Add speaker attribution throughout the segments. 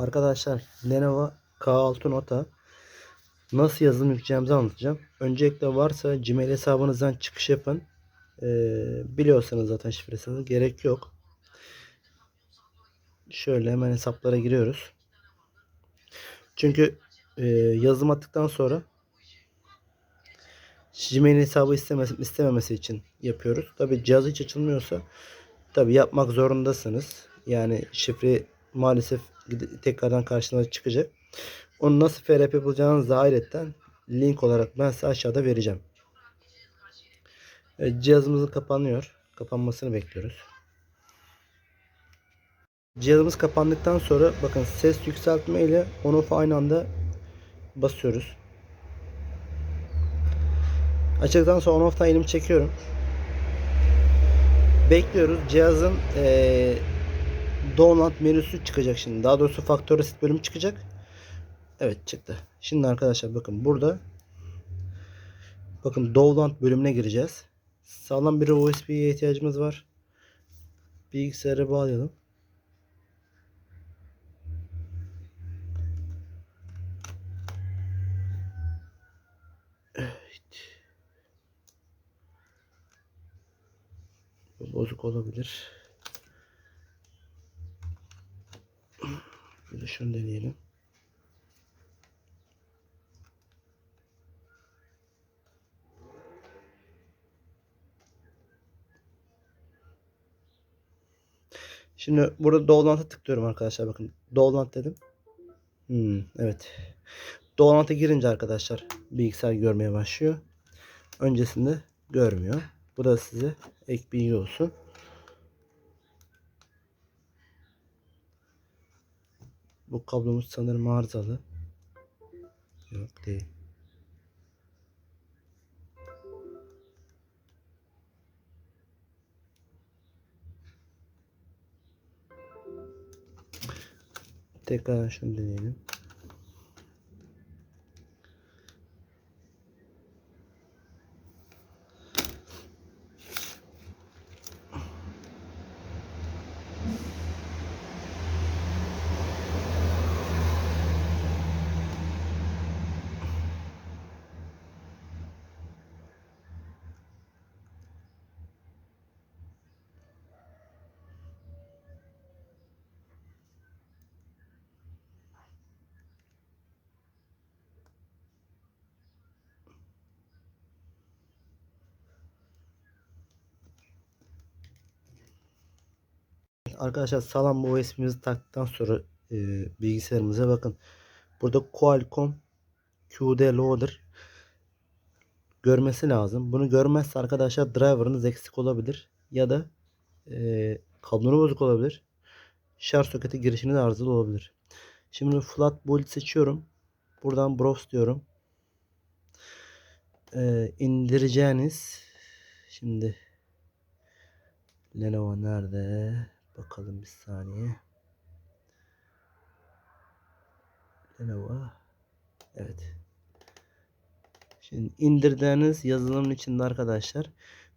Speaker 1: Arkadaşlar Lenovo K6 Nota nasıl yazılım yükleyeceğimizi anlatacağım. Öncelikle varsa Gmail hesabınızdan çıkış yapın. Ee, biliyorsanız zaten şifresini gerek yok. Şöyle hemen hesaplara giriyoruz. Çünkü e, yazılım attıktan sonra Gmail hesabı istemesi, istememesi için yapıyoruz. Tabi cihaz hiç açılmıyorsa tabi yapmak zorundasınız. Yani şifre maalesef tekrardan karşınıza çıkacak. Onu nasıl FRP yapılacağınızı da ayrıca link olarak ben size aşağıda vereceğim. Evet, cihazımızın kapanıyor. Kapanmasını bekliyoruz. Cihazımız kapandıktan sonra bakın ses yükseltme ile on off aynı anda basıyoruz. Açtıktan sonra on off'tan elimi çekiyorum. Bekliyoruz. Cihazın eee download menüsü çıkacak şimdi. Daha doğrusu faktör reset bölümü çıkacak. Evet çıktı. Şimdi arkadaşlar bakın burada bakın download bölümüne gireceğiz. Sağlam bir USB'ye ihtiyacımız var. Bilgisayara bağlayalım. Bozuk olabilir. Bir de şunu deneyelim. Şimdi burada download'a tıklıyorum arkadaşlar bakın. Download dedim. Hmm, evet. Download'a girince arkadaşlar bilgisayar görmeye başlıyor. Öncesinde görmüyor. Bu da size ek bilgi olsun. Bu kablomuz sanırım arızalı. Yok değil. Tekrar şunu deneyelim. Arkadaşlar sağlam bu USB'mizi taktıktan sonra e, bilgisayarımıza bakın. Burada Qualcomm QD Loader görmesi lazım. Bunu görmezse arkadaşlar driver'ınız eksik olabilir. Ya da e, kablonu bozuk olabilir. Şarj soketi girişiniz arızalı olabilir. Şimdi flat build seçiyorum. Buradan browse diyorum. E, indireceğiniz şimdi Lenovo nerede? Bakalım bir saniye. Lenovo. Evet. Şimdi indirdiğiniz yazılımın içinde arkadaşlar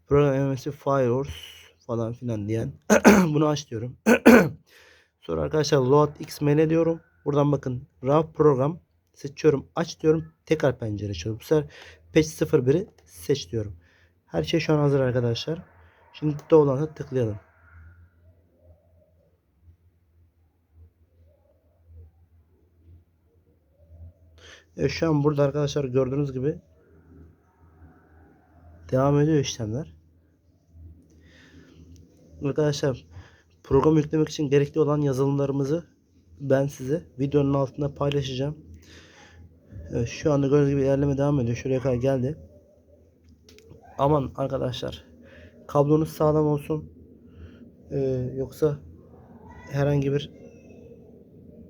Speaker 1: program MSI Firewall falan filan diyen bunu aç diyorum. Sonra arkadaşlar load xml diyorum. Buradan bakın raw program seçiyorum. Aç diyorum. Tekrar pencere açıyorum. Bu sefer patch 01'i seç diyorum. Her şey şu an hazır arkadaşlar. Şimdi download'a tıklayalım. Evet, şu an burada arkadaşlar gördüğünüz gibi devam ediyor işlemler. Arkadaşlar program yüklemek için gerekli olan yazılımlarımızı ben size videonun altında paylaşacağım. Evet, şu anda gördüğünüz gibi ilerleme devam ediyor. Şuraya kadar geldi. Aman arkadaşlar kablonuz sağlam olsun. Ee, yoksa herhangi bir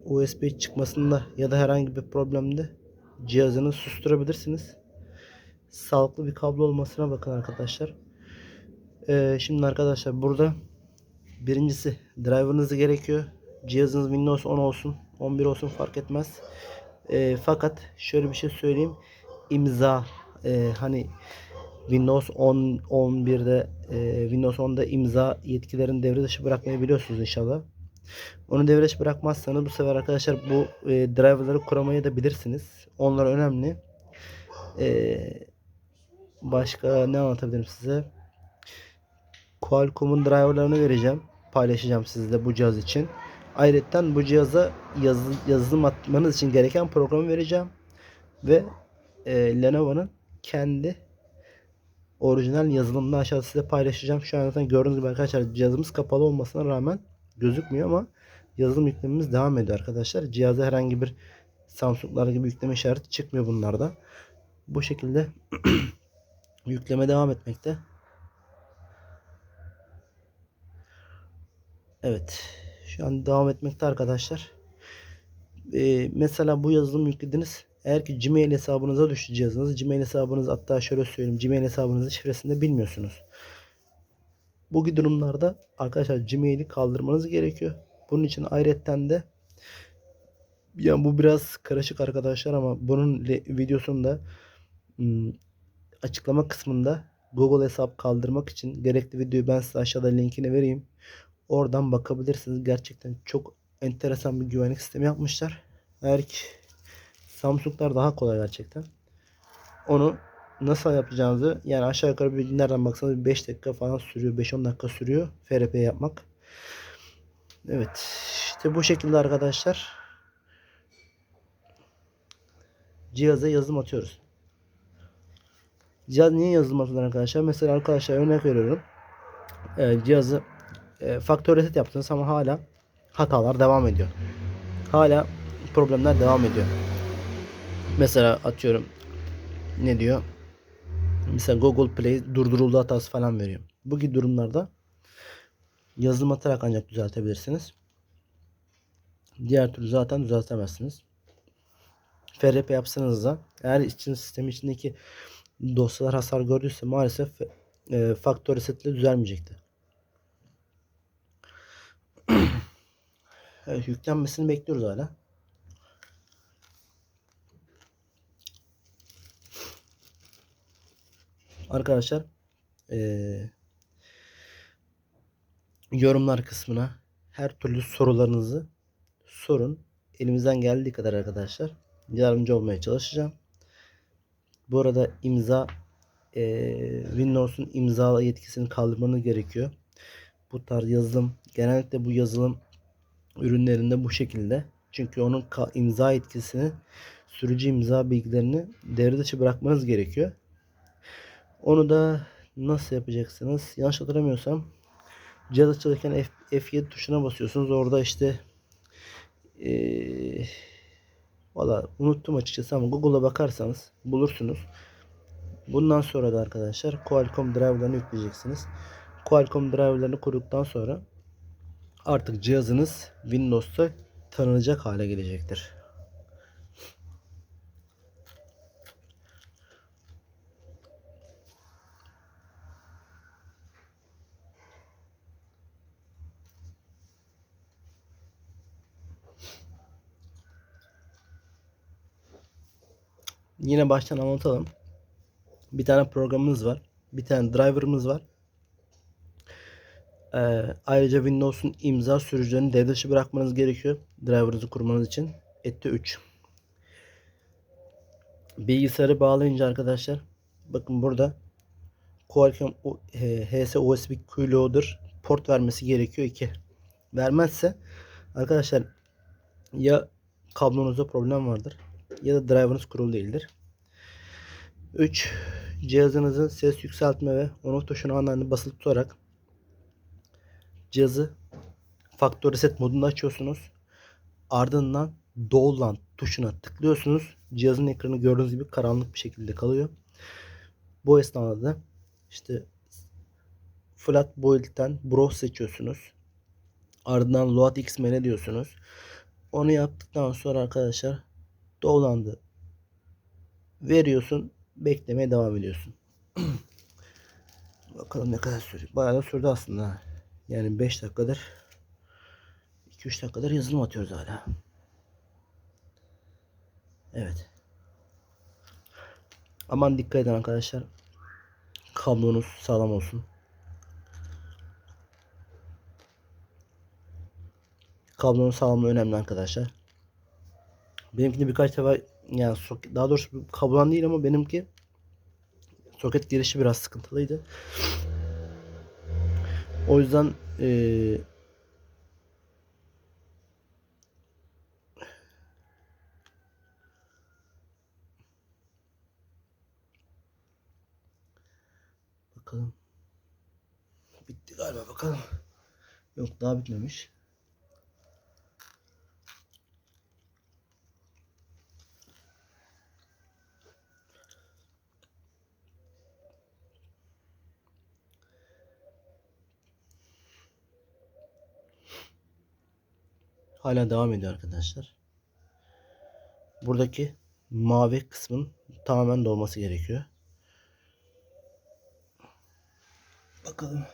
Speaker 1: USB çıkmasında ya da herhangi bir problemde cihazını susturabilirsiniz. Sağlıklı bir kablo olmasına bakın arkadaşlar. Ee, şimdi arkadaşlar burada birincisi driver'ınız gerekiyor. Cihazınız Windows 10 olsun, 11 olsun fark etmez. Ee, fakat şöyle bir şey söyleyeyim. İmza e, hani Windows 10 11'de e, Windows 10'da imza yetkilerini devre dışı bırakmayı biliyorsunuz inşallah. Onu devre dışı bırakmazsanız bu sefer arkadaşlar bu e, driverları kuramayı da bilirsiniz. Onlar önemli. E, başka ne anlatabilirim size? Qualcomm'un driverlarını vereceğim. Paylaşacağım sizle bu cihaz için. Ayrıca bu cihaza yazı, yazılım atmanız için gereken programı vereceğim. Ve e, Lenovo'nun kendi orijinal yazılımını aşağıda size paylaşacağım. Şu an zaten gördüğünüz gibi arkadaşlar cihazımız kapalı olmasına rağmen gözükmüyor ama yazılım yüklememiz devam ediyor arkadaşlar. Cihaza herhangi bir Samsung'lar gibi yükleme işareti çıkmıyor bunlarda. Bu şekilde yükleme devam etmekte. Evet. Şu an devam etmekte arkadaşlar. Ee, mesela bu yazılım yüklediniz. Eğer ki Gmail hesabınıza düştü cihazınız. Gmail hesabınız hatta şöyle söyleyeyim. Gmail hesabınızın şifresini de bilmiyorsunuz. Bu durumlarda arkadaşlar Gmail'i kaldırmanız gerekiyor. Bunun için ayrıca de yani bu biraz karışık arkadaşlar ama bunun videosunda ım, açıklama kısmında Google hesap kaldırmak için gerekli videoyu ben size aşağıda linkini vereyim. Oradan bakabilirsiniz. Gerçekten çok enteresan bir güvenlik sistemi yapmışlar. Eğer ki Samsung'lar daha kolay gerçekten. Onu nasıl yapacağınızı yani aşağı yukarı bir nereden baksanız 5 dakika falan sürüyor. 5-10 dakika sürüyor FRP yapmak. Evet. işte bu şekilde arkadaşlar cihaza yazılım atıyoruz. Cihaz niye yazılım atılır arkadaşlar? Mesela arkadaşlar örnek veriyorum. Evet, cihazı e, faktör reset yaptınız ama hala hatalar devam ediyor. Hala problemler devam ediyor. Mesela atıyorum ne diyor? Mesela Google Play durduruldu hatası falan veriyor. Bu gibi durumlarda yazılım atarak ancak düzeltebilirsiniz. Diğer türlü zaten düzeltemezsiniz. FRP yapsanız da eğer için sistemi içindeki dosyalar hasar gördüyse maalesef e, faktör resetle düzelmeyecektir. evet, yüklenmesini bekliyoruz hala. Arkadaşlar ee, yorumlar kısmına her türlü sorularınızı sorun. Elimizden geldiği kadar arkadaşlar yardımcı olmaya çalışacağım. Bu arada imza e, Windows'un imza yetkisini kaldırmanız gerekiyor. Bu tarz yazılım genellikle bu yazılım ürünlerinde bu şekilde. Çünkü onun imza yetkisini sürücü imza bilgilerini devre dışı bırakmanız gerekiyor. Onu da nasıl yapacaksınız? Yanlış hatırlamıyorsam cihaz açılırken F, F7 tuşuna basıyorsunuz. Orada işte ee, valla unuttum açıkçası ama Google'a bakarsanız bulursunuz. Bundan sonra da arkadaşlar Qualcomm driver'larını yükleyeceksiniz. Qualcomm driver'larını kurduktan sonra artık cihazınız Windows'ta tanınacak hale gelecektir. Yine baştan anlatalım. Bir tane programımız var. Bir tane driver'ımız var. Ee, ayrıca Windows'un imza sürücülerini devre dışı bırakmanız gerekiyor. Driver'ınızı kurmanız için. Etti 3. Bilgisayarı bağlayınca arkadaşlar bakın burada Qualcomm HS USB Q port vermesi gerekiyor 2. Vermezse arkadaşlar ya kablonuzda problem vardır ya da driver'ınız kurulu değildir. 3. Cihazınızın ses yükseltme ve on off tuşuna anında basılı tutarak cihazı faktör reset modunda açıyorsunuz. Ardından Download tuşuna tıklıyorsunuz. Cihazın ekranı gördüğünüz gibi karanlık bir şekilde kalıyor. Bu esnada da işte Flat Build'den Browse seçiyorsunuz. Ardından Load XML diyorsunuz. Onu yaptıktan sonra arkadaşlar dolandı. Veriyorsun. Beklemeye devam ediyorsun. Bakalım ne kadar sürüyor. Bayağı da sürdü aslında. Yani 5 dakikadır 2-3 dakikadır yazılım atıyoruz hala. Evet. Aman dikkat edin arkadaşlar. Kablonuz sağlam olsun. Kablonun sağlamlığı önemli arkadaşlar. Benimkini birkaç defa yani daha doğrusu kablodan değil ama benimki soket girişi biraz sıkıntılıydı. O yüzden eee bakalım bitti galiba bakalım. Yok daha bitmemiş. Hala devam ediyor arkadaşlar. Buradaki mavi kısmın tamamen dolması gerekiyor. Bakalım.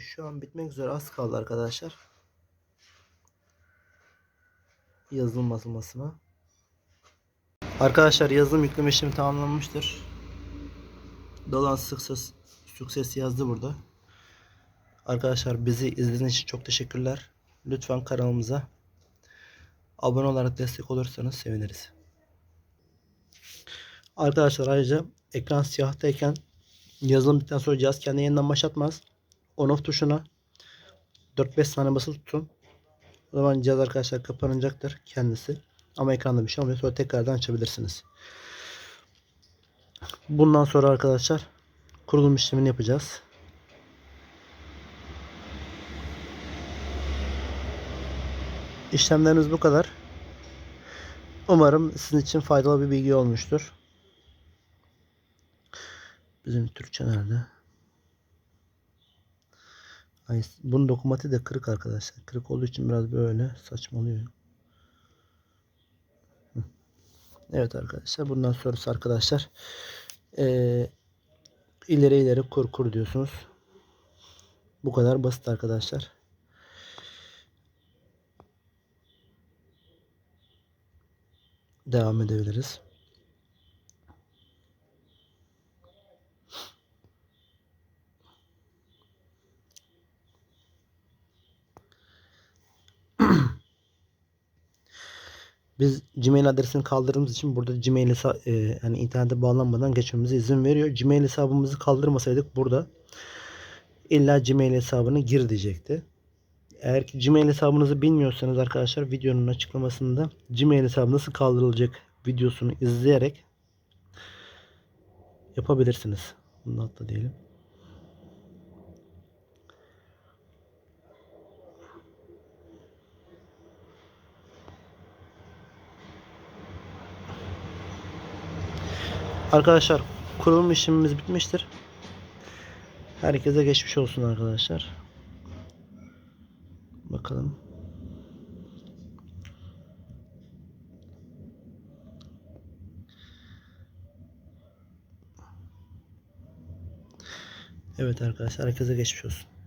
Speaker 1: Şu an bitmek üzere az kaldı arkadaşlar. Yazılım basılmasına. Arkadaşlar yazılım yükleme işlemi tamamlanmıştır. Dolan Success, Success yazdı burada. Arkadaşlar bizi izlediğiniz için çok teşekkürler. Lütfen kanalımıza abone olarak destek olursanız seviniriz. Arkadaşlar ayrıca ekran siyahtayken yazılım bittikten sonra cihaz kendini yeniden başlatmaz. On off tuşuna 4-5 saniye basılı tutun. O zaman cihaz arkadaşlar kapanacaktır kendisi. Ama ekranda bir şey olmuyor. Sonra tekrardan açabilirsiniz. Bundan sonra arkadaşlar kurulum işlemini yapacağız. İşlemlerimiz bu kadar. Umarım sizin için faydalı bir bilgi olmuştur. Bizim Türkçe nerede? Ay, bunun dokumati de kırık arkadaşlar. Kırık olduğu için biraz böyle saçmalıyor. Evet arkadaşlar. Bundan sonrası arkadaşlar ee, ileri ileri kur kur diyorsunuz. Bu kadar basit arkadaşlar. Devam edebiliriz. Biz Gmail adresini kaldırdığımız için burada Gmail hesa- e, yani internete bağlanmadan geçmemize izin veriyor. Gmail hesabımızı kaldırmasaydık burada illa Gmail hesabını gir diyecekti. Eğer ki Gmail hesabınızı bilmiyorsanız arkadaşlar videonun açıklamasında Gmail hesabı nasıl kaldırılacak videosunu izleyerek yapabilirsiniz. Bunu da diyelim. Arkadaşlar kurulum işlemimiz bitmiştir. Herkese geçmiş olsun arkadaşlar. Bakalım. Evet arkadaşlar herkese geçmiş olsun.